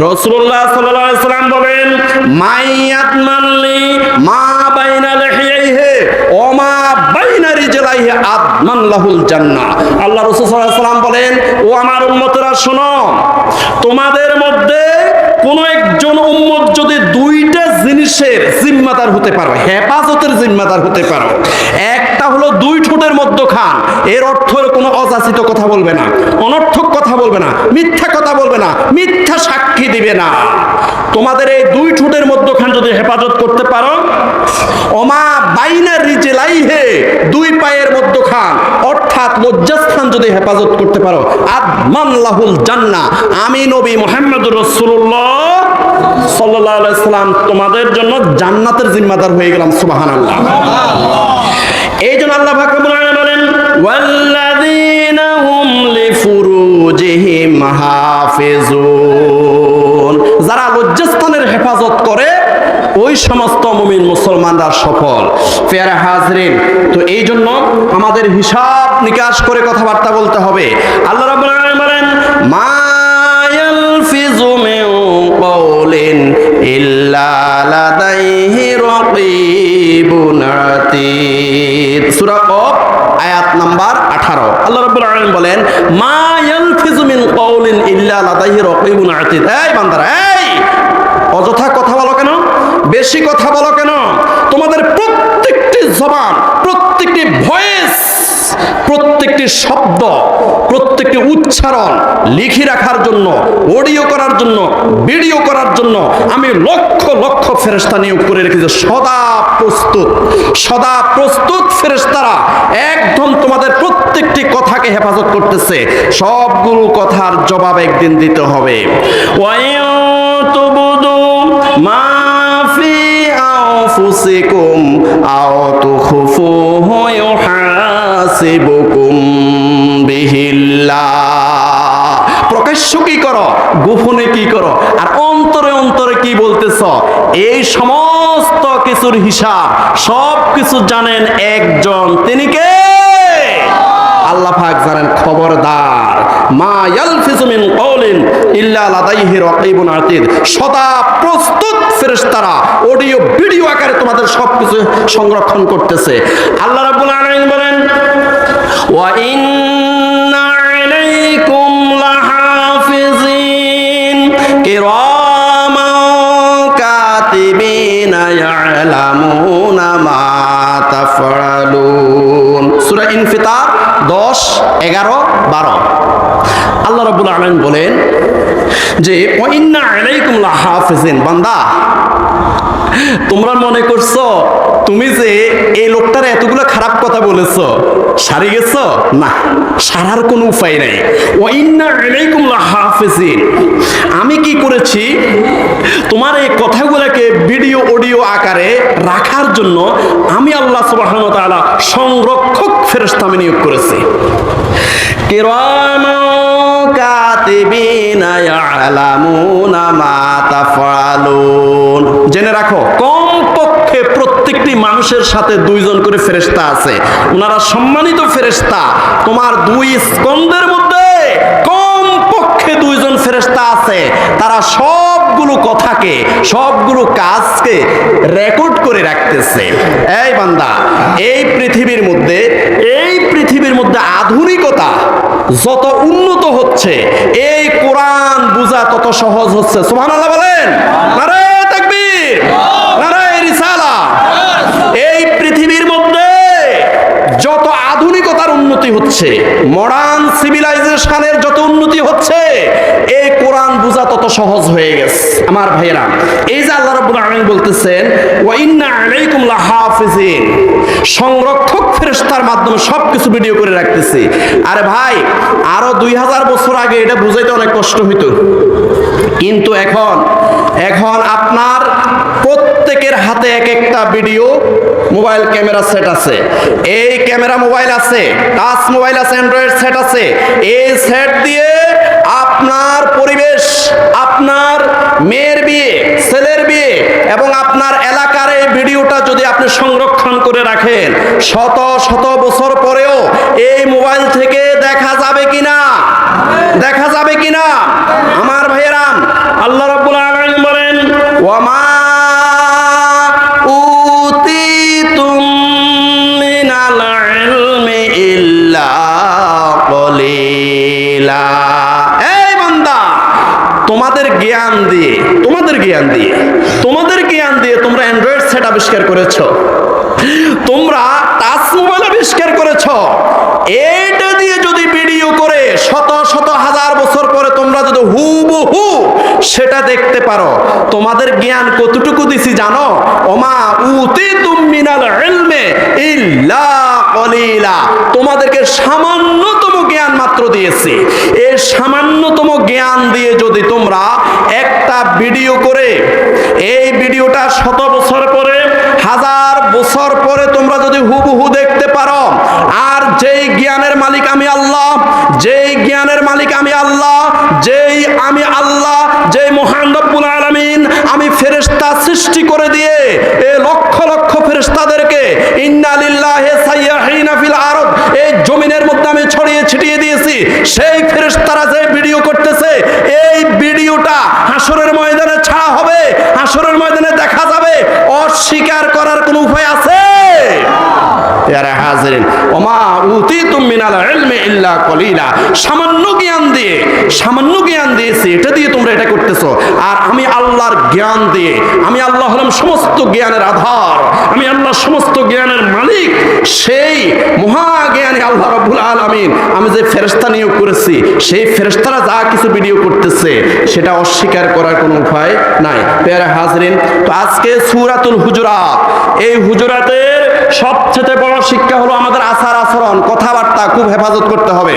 রসুল্লাহ সাল্লাম বলেন মাইয়াত মানলি মা বাইনা লেহিয়াইহে অমা বাইনারি বাইনা হে আদমান লাহুল জান্না আল্লাহ রাসূল বলেন, ও আমার উম্মতরা, শোনো, তোমাদের মধ্যে কোন একজন উম্মত যদি জিনিসের জিম্মাদার হতে পারো হেফাজতের জিম্মাদার হতে পারো। একটা হলো দুই ঠোঁটের মধ্যখান, এর অর্থ কোনো অযাচিত কথা বলবে না, অনর্থক কথা বলবে না, মিথ্যা কথা বলবে না, মিথ্যা সাক্ষী দিবে না। তোমাদের এই দুই ঠোঁটের মধ্যখান যদি হেফাজত করতে পারো, ওমা বাইনা রিজেলাই হে দুই পায়ের মধ্যখান, অর্থাৎ লজ্জাস্থান যদি হেফাজত করতে পারো আদমান লাহুল জান্না আমি নবী মোহাম্মদুর রসুল্লাহ সাল্লাহ সাল্লাম তোমাদের জন্য জান্নাতের জিম্মাদার হয়ে গেলাম সুবাহান আল্লাহ এই জন্য আল্লাহ বলেন, ওয়াল্লাযীনা যারা লজ্জাস্থানের হেফাজত করে, ওই সমস্ত মুমিন মুসলমানরা সফল। পেয়ারা হাজরিন, তো এই জন্য আমাদের হিসাব নিকাশ করে কথাবার্তা বলতে হবে। আল্লাহ রাব্বুল বলেন কওলিন, ইল্লা লাদাইহি রাকীবুন আতীদ। সূরা কফ, আয়াত নাম্বার 18 আল্লাহ রাব্বুল আলামিন বলেন, মা ইয়ালফিজু মিন কওলিন ইল্লা লাদাইহি রাকীবুন আতীদ। এই বান্দারা, এই! অযথা কথা বলো কেন? বেশি কথা বলো কেন? তোমাদের প্রত্যেকটি জবান, প্রত্যেকটি ভয়েস প্রত্যেকটি শব্দ, প্রত্যেকটি উচ্চারণ লিখে রাখার জন্য, অডিও করার জন্য, ভিডিও করার জন্য আমি লক্ষ লক্ষ ফেরেস্তা নিয়োগ করে রেখেছি। সদা প্রস্তুত সদা প্রস্তুত ফেরেস্তারা একদম তোমাদের প্রত্যেকটি কথাকে হেফাজত করতেছে। সবগুলো কথার জবাব একদিন দিতে হবে। ওয়াইতুবুদু মা ফি আনফুসিকুম, আও তুখফুহু প্রকাশ্য কি করো? গোপনে কি করো? আর অন্তরে অন্তরে কি বলতেছ? এই সমস্ত কিছুর হিসাব সব কিছু জানেন একজন। তিনি কে? আল্লাহ জানেন খবরদার। মা মিন ইল্লা লাদাইহি রাকীবুন সদা প্রস্তুত ফেরেশতারা। অডিও, ভিডিও আকারে তোমাদের সবকিছু সংরক্ষণ করতেছে। আল্লাহ রাব্বুল আলামিন ইন্না আলাইকুম লাহাফিজিন কিরামান কাতিবিনা ইয়ালামুনা মা তাফআলুন সূরা ইনফিতার 10 11 12 আল্লাহ রাব্বুল আলামিন বলেন যে ওয়া ইন্না আলাইকুম লাহাফিজিন বান্দা, তোমরা মনে করছ তুমি যে এই লোকটার এতগুলো খারাপ কথা বলেছ? সারি গেছ? না, সারার কোনো উপায় নাই। আমি কি করেছি? তোমার এই কথাগুলোকে ভিডিও, অডিও আকারে রাখার জন্য আমি আল্লাহ সুবহানাহু ওয়া তাআলা সংরক্ষক ফেরেশতা আমি নিয়োগ করেছি। কিরামা কাতিবিনা ইয়ালামুনা মা তাফআলুন। জেনে রাখো, কমপক্ষে প্রত্যেকটি মানুষের সাথে দুইজন করে ফেরেশতা আছে। ওনারা সম্মানিত ফেরেশতা। তোমার দুই স্কন্দের মধ্যে কমপক্ষে দুইজন ফেরেশতা আছে। তারা সবগুলো কথাকে, সবগুলো কাজকে রেকর্ড করে রাখতেছে। এই বান্দা, এই পৃথিবীর মধ্যে, এই পৃথিবীর মধ্যে আধুনিকতা যত উন্নত হচ্ছে, এই কোরআন বোঝা তত সহজ হচ্ছে। সুবহানাল্লাহ বলেন। নারে তাকবীর নারে রিসালা এই পৃথিবীর মধ্যে যত আধুনিকতার উন্নতি হচ্ছে। মডার্ন সিভিলাইজেশনের যত উন্নতি হচ্ছে, এই কোরআন বোঝা তত সহজ হয়ে গেছে। আমার ভাইয়েরা, এই যে আল্লাহ রাব্বুল আলামিন বলতেছেন, ওয়া ইন্না আলাইকুম লাহাফিজিন। সংরক্ষক ফেরেশতার মাধ্যমে সবকিছু ভিডিও করে রাখতেছি। আরে ভাই, আরও দুই হাজার বছর আগে এটা বুঝাইতে অনেক কষ্ট হইতো। কিন্তু এখন এখন আপনার প্রত্যেকের হাতে এক একটা ভিডিও মোবাইল ক্যামেরা সেট আছে। এই ক্যামেরা মোবাইল আছে টাচ মোবাইল আছে অ্যান্ড্রয়েড সেট আছে। এই সেট দিয়ে আপনার পরিবেশ, আপনার মেয়ের বিয়ে ছেলের বিয়ে এবং আপনার এলাকার এই ভিডিওটা যদি আপনি সংরক্ষণ করে রাখেন। শত শত বছর পরেও এই মোবাইল থেকে দেখা যাবে কিনা? দেখা যাবে কিনা? আমার ভাইয়েরাম, আল্লাহ রাব্বুল আলামিন বলেন তোমাদের জ্ঞান দিয়ে, তোমাদের জ্ঞান দিয়ে, তোমাদের জ্ঞান দিয়ে তোমরা অ্যান্ড্রয়েড সেট আবিষ্কার করেছ। তোমরা টাচ মোবাইল আবিষ্কার করেছ। এইটা দিয়ে যদি ভিডিও করে শত শত হাজার বছর পরে তোমরা যদি হুবহু সেটা দেখতে পারো। তোমাদের জ্ঞান কতটুকু দিছি জানো? ওমা উতি তুমিনাল ইলমে ইল্লা তোমাদেরকে সামান্যতম জ্ঞান মাত্র দিয়েছে। এই সামান্যতম জ্ঞান দিয়ে যদি তোমরা একটা ভিডিও করে, এই ভিডিওটা শত বছর পরে, হাজার বছর পরে তোমরা যদি হুবহু ছিটিয়ে দিয়েছি। সেই ফেরেশতারা যে ভিডিও করতেছে, এই ভিডিওটা হাসরের ময়দানে ছাড়া হবে হাসরের ময়দানে দেখা যাবে, অস্বীকার করার কোনো উপায় আছে? ওমা ইলমি ইল্লা কলিলা। সামান্য জ্ঞান দিয়ে, সামান্য জ্ঞান দিয়েছি এটা দিয়ে তোমরা এটা করতেছো। আর আমি আল্লাহর জ্ঞান দিয়ে, আমি আল্লাহ হলাম সমস্ত জ্ঞানের আধার, আমি আল্লাহ সমস্ত জ্ঞানের মালিক, সেই আল্লাহ রাব্বুল আলামিন আমি যে ফেরেশতা নিয়োগ করেছি, সেই ফেরেশতারা যা কিছু ভিডিও করতেছে, সেটা অস্বীকার করার কোনো উপায় নাই। পেয়ারা হাজরিন, তো আজকে সূরাতুল হুজুরাত, এই হুজুরাতের সবচেয়ে বড় শিক্ষা হলো আমাদের আচার আচরণ কথাবার্তা খুব হেফাজত করতে হবে।